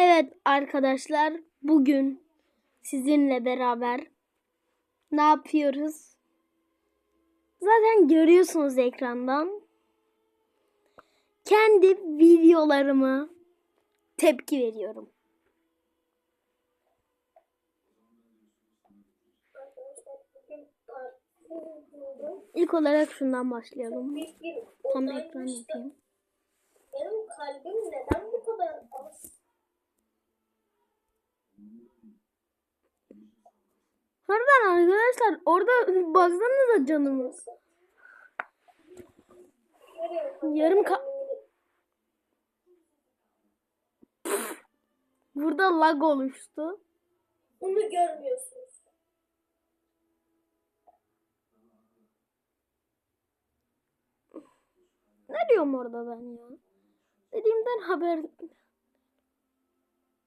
Evet arkadaşlar bugün sizinle beraber ne yapıyoruz? Zaten görüyorsunuz ekrandan. Kendi videolarımı tepki veriyorum. İlk olarak şundan başlayalım. Tam ekran yapayım. Benim kalbim neden bu kadar az? Harbiden arkadaşlar orada baksanıza canımız. Yarım ka Burada lag oluştu. Bunu görmüyorsunuz. Ne diyorum orada ben ya? Dediğimden haber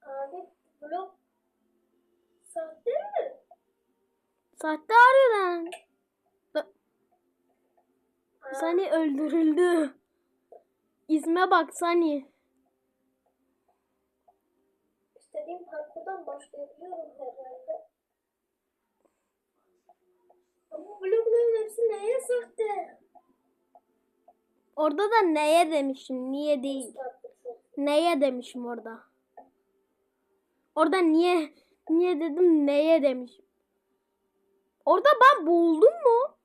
Abi blok sahte mi? Sahte harbiden. Sani öldürüldü. İsme bak Sani. İstediğim parkurdan başlayabiliyorum herhalde. Ama blokların hepsi neye sahte? Orada da neye demişim, niye değil. Neye demişim orada. Orada niye niye dedim neye demişim. Orada ben boğuldum mu?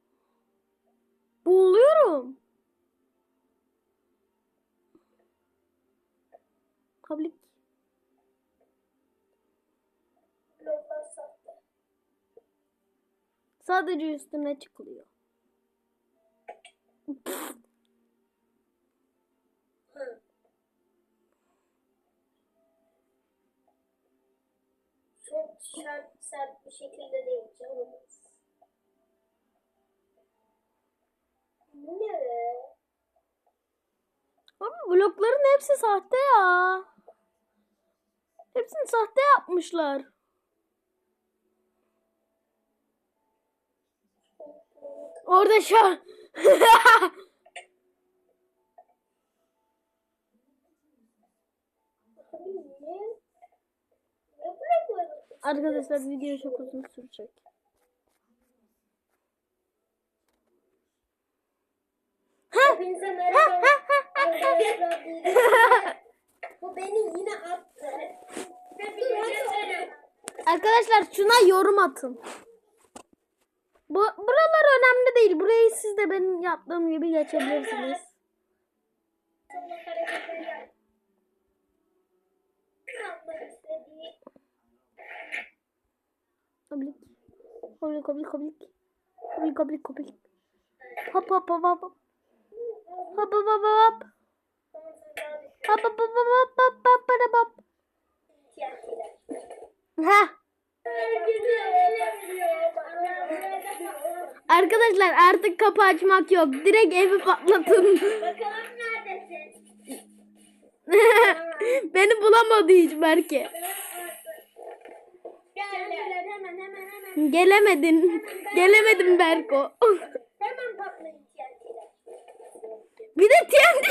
Boğuluyorum. Sahte. Sadece üstüne çıkılıyor. Çok sert, sert bir şekilde değil canımız. Bu ne be? Ama blokların hepsi sahte ya. Hepsini sahte yapmışlar. Orada şu an-? Arkadaşlar video çok uzun sürecek. Arkadaşlar şuna yorum atın. Bu, buralar önemli değil. Burayı siz de benim yaptığım gibi geçebilirsiniz. Oblik. Oblik oblik oblik. Oblik oblik oblik. Hop hop hop hop. Hop hop hop hop. Hop hop hop hop hop hop hop hop. Ha. Arkadaşlar artık kapı açmak yok. Direkt evi patlatın. Bakalım neredesin? Beni bulamadı hiç belki. Gelemedin. Gelemedim Berko. Hemen patlayın. Bir de TNT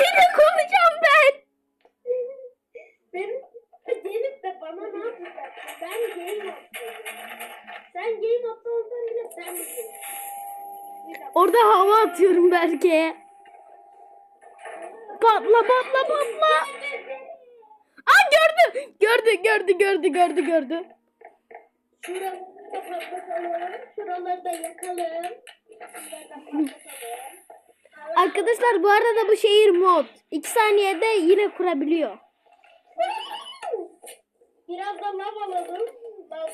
hava atıyorum Berke'ye. Patla patla patla. Aa gördü. Gördü gördü gördü gördü gördü. Şuraları patlatalım. Şuraları da yakalım. Arkadaşlar bu arada bu şehir mod. 2 saniyede yine kurabiliyor. Biraz da lav alalım. Lav.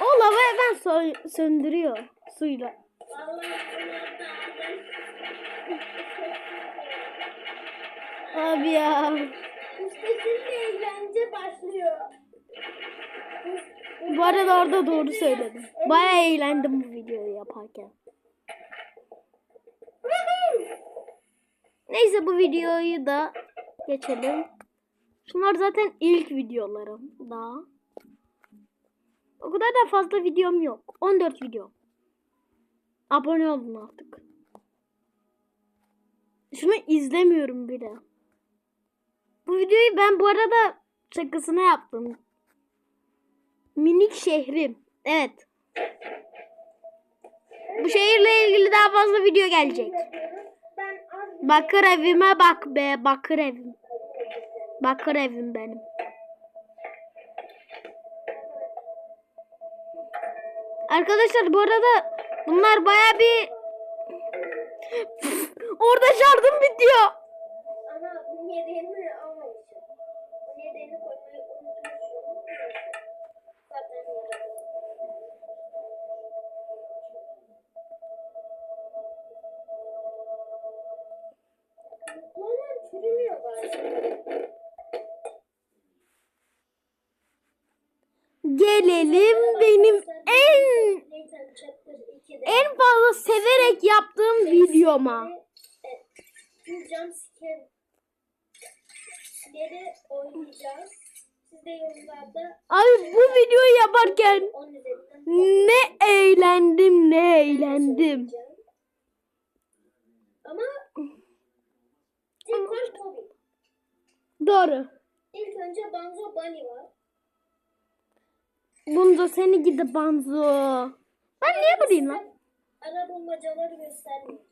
O lava hemen sö- söndürüyor suyla. Abi ya. İşte şimdi eğlence başlıyor. Bu arada orada doğru söyledim. Baya eğlendim bu videoyu yaparken. Neyse bu videoyu da geçelim. Şunlar zaten ilk videolarım daha. O kadar da fazla videom yok. 14 video. Abone olun artık. Şunu izlemiyorum bile. Bu videoyu ben bu arada şakasına yaptım. Minik şehrim. Evet. Bu şehirle ilgili daha fazla video gelecek. Bakır evime bak be. Bakır evim. Bakır evim benim. Arkadaşlar bu arada bunlar baya bir orada şarjım bitiyor. yedeğini almamışım. En fazla severek yaptığım videoma. Abi bu videoyu yaparken 10 üzerinden ne eğlendim ne eğlendim. Ama tek var Toby. Doğru. İlk önce Banzo Bunny var. Bunda seni gidi banzo. Ben niye buradayım lan? Ara bulmacaları göstermeyeceğim.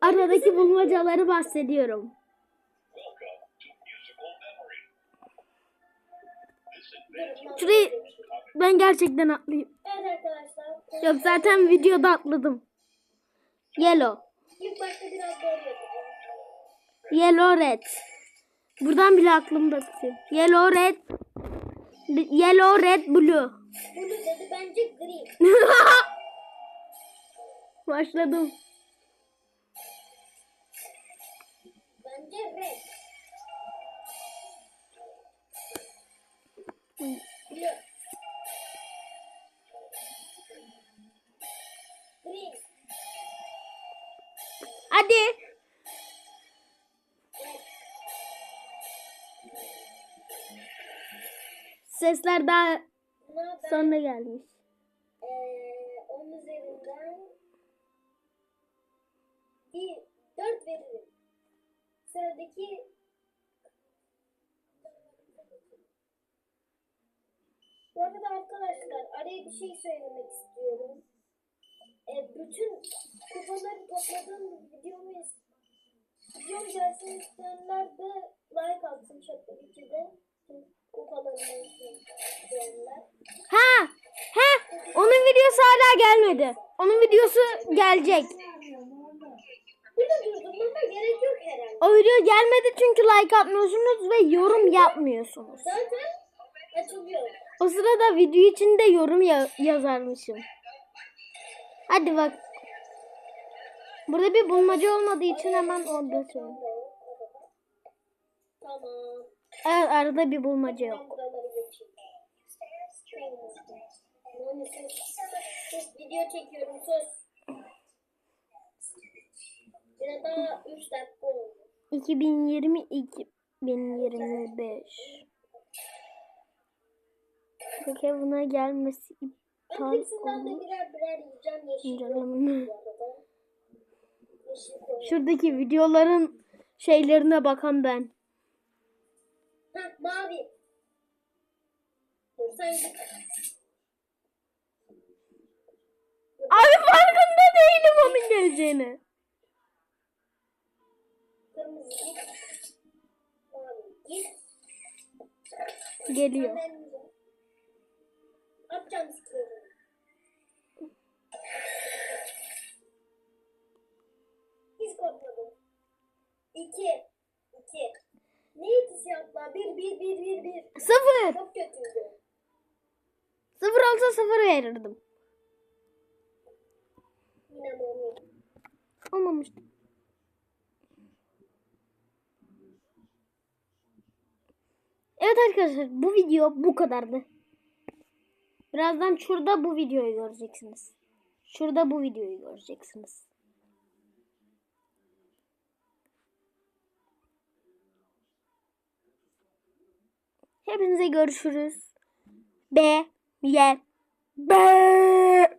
Aradaki bulmacaları bahsediyorum. Şurayı ben gerçekten atlayayım. Evet arkadaşlar. Yok zaten videoda atladım. Yellow. İlk başta biraz yapacağım. Yellow red. Buradan bile aklımda tutuyor. Yellow red. Yellow red blue. Bunu dedi bence green. Başladım. Bence red. Blue. Green. Hadi. Sesler daha sonra gelmiş. 10 üzerinden bir 4 veririm. Sıradaki Bu arada arkadaşlar araya bir şey söylemek istiyorum. E, bütün kupaları topladığım videomu is- videom gelsin de like atsın chapter 2'de. Ha, ha. Onun videosu hala gelmedi. Onun videosu gelecek. O video gelmedi çünkü like atmıyorsunuz ve yorum yapmıyorsunuz. O sırada video içinde yorum ya- yazarmışım. Hadi bak. Burada bir bulmaca olmadığı için hemen orada söyleyeyim. Tamam. Evet arada bir bulmaca yok. Video çekiyorum sus. Yine daha 3 dakika oldu. 2020 2025. Peki buna gelmesi iptal olur. birer birer yiyeceğim yeşil. Şuradaki videoların şeylerine bakan ben. Mavi. Abi farkında değilim onun geleceğini. Kırmızı. Geliyor. Sıfır. Çok kötüydü. Sıfır olsa sıfır verirdim. Yine mami. Olmamıştı. Evet arkadaşlar bu video bu kadardı. Birazdan şurada bu videoyu göreceksiniz. Şurada bu videoyu göreceksiniz. Hepinize görüşürüz. Be ye be.